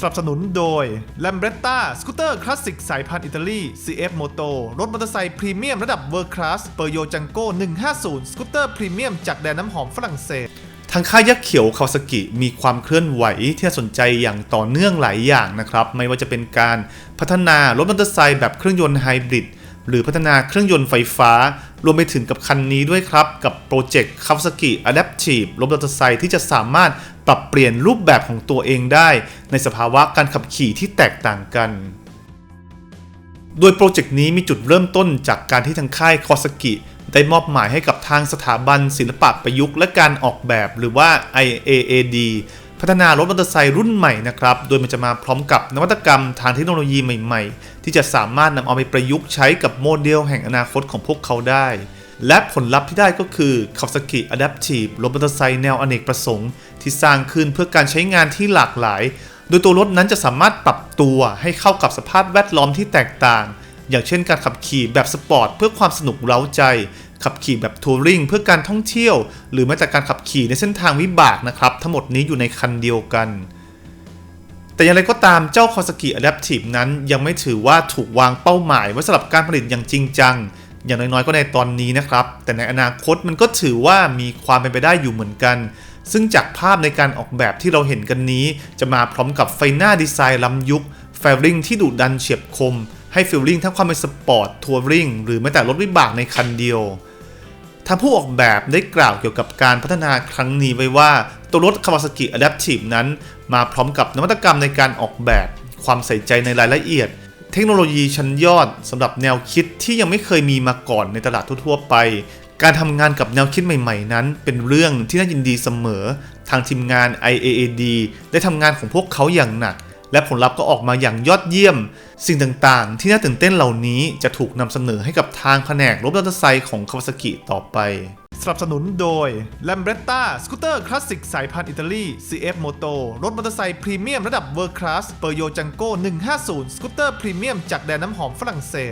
สนับสนุนโดย l a m b r e t t a สกูตเตอร์คลาสสิกสายพันธุ์อิตาลี CF Moto รถมอเตอร์ไซค์พรีเมียมระดับ World Class เปอร์โยจังโก้150 สกูตเตอร์พรีเมียมจากแดนน้ำหอมฝรั่งเศสทางค่ายยักษ์เขียวคาวาซากิมีความเคลื่อนไหวที่น่าสนใจอย่างต่อเนื่องหลายอย่างนะครับ ไม่ว่าจะเป็นการพัฒนารถมอเตอร์ไซค์แบบเครื่องยนต์ไฮบริดหรือพัฒนาเครื่องยนต์ไฟฟ้า รวมไปถึงกับคันนี้ด้วยครับ กับโปรเจกต์คาวาซากิ Adaptive รถมอเตอร์ไซค์ที่จะสามารถปรับเปลี่ยนรูปแบบของตัวเองได้ ในสภาวะการขับขี่ที่แตกต่างกันโดยโปรเจกต์นี้มีจุดเริ่มต้นจากการที่ทางค่ายคอสกิได้มอบหมายให้กับทางสถาบันศิลปะประยุกต์และการออกแบบหรือว่า IAAD พัฒนารถมอเตอร์ไซค์รุ่นใหม่นะครับ โดยมันจะมาพร้อมกับนวัตกรรมทางเทคโนโลยีใหม่ๆ ที่จะสามารถนำเอาไปประยุกต์ใช้กับโมเดลแห่งอนาคตของพวกเขาได้ และผลลัพธ์ที่ได้ก็คือ Kawasaki Adaptive รถมอเตอร์ไซค์แนวอเนกประสงค์ ที่สร้างขึ้นเพื่อการใช้งานที่หลากหลาย โดยตัวรถนั้นจะสามารถปรับตัวให้เข้ากับสภาพแวดล้อมที่แตกต่าง อย่างเช่นการขับขี่แบบสปอร์ตเพื่อความสนุกเร้าใจ ขับขี่แบบทัวริงเพื่อการท่องเที่ยว หรือแม้แต่การขับขี่ในเส้นทางวิบากนะครับ ทั้งหมดนี้อยู่ในคันเดียวกัน แต่อย่างไรก็ตามเจ้า Kawasaki Adaptive นั้นยังไม่ถือว่าถูกวางเป้าหมายไว้สำหรับการผลิตอย่างจริงจัง อย่างน้อยๆก็ในตอนนี้นะครับ แต่ในอนาคตมันก็ถือว่ามีความเป็นไปได้อยู่เหมือนกัน ซึ่งจากภาพในการออกแบบที่เราเห็นกันนี้ จะมาพร้อมกับไฟหน้าดีไซน์ล้ำยุคแฟริงที่ดุดันเฉียบคมให้ฟีลลิ่งทั้งความเป็นสปอร์ตทัวริงหรือแม้แต่รถวิบากในคันเดียว ทางผู้ออกแบบได้กล่าวเกี่ยวกับการพัฒนาครั้งนี้ไว้ว่า ตัวรถ Kawasaki Adaptive นั้น มาพร้อมกับนวัตกรรมในการออกแบบ ความใส่ใจในรายละเอียด เทคโนโลยีชั้นยอดสำหรับแนวคิดที่ยังไม่เคยมีมาก่อนในตลาดทั่วๆไป การทำงานกับแนวคิดใหม่ๆ นั้น เป็นเรื่องที่น่ายินดีเสมอ ทางทีมงาน IAAD ได้ทำงานของพวกเขาอย่างหนัก และผลลัพธ์ก็ออกมาอย่างยอดเยี่ยม สิ่งต่างๆ ที่น่าตื่นเต้นเหล่านี้จะถูกนำเสนอให้กับทางแผนกรถมอเตอร์ไซค์ของคาวาซากิต่อไป สนับสนุนโดย l a m b r e t t a สกูตเตอร์คลาสสิกสายพันธุ์อิตาลี CF Moto รถมอเตอร์ไซค์พรีเมียมระดับ World Class เปอร์โยจังโก้150 สกูตเตอร์พรีเมียมจากแดนน้ำหอมฝรั่งเศส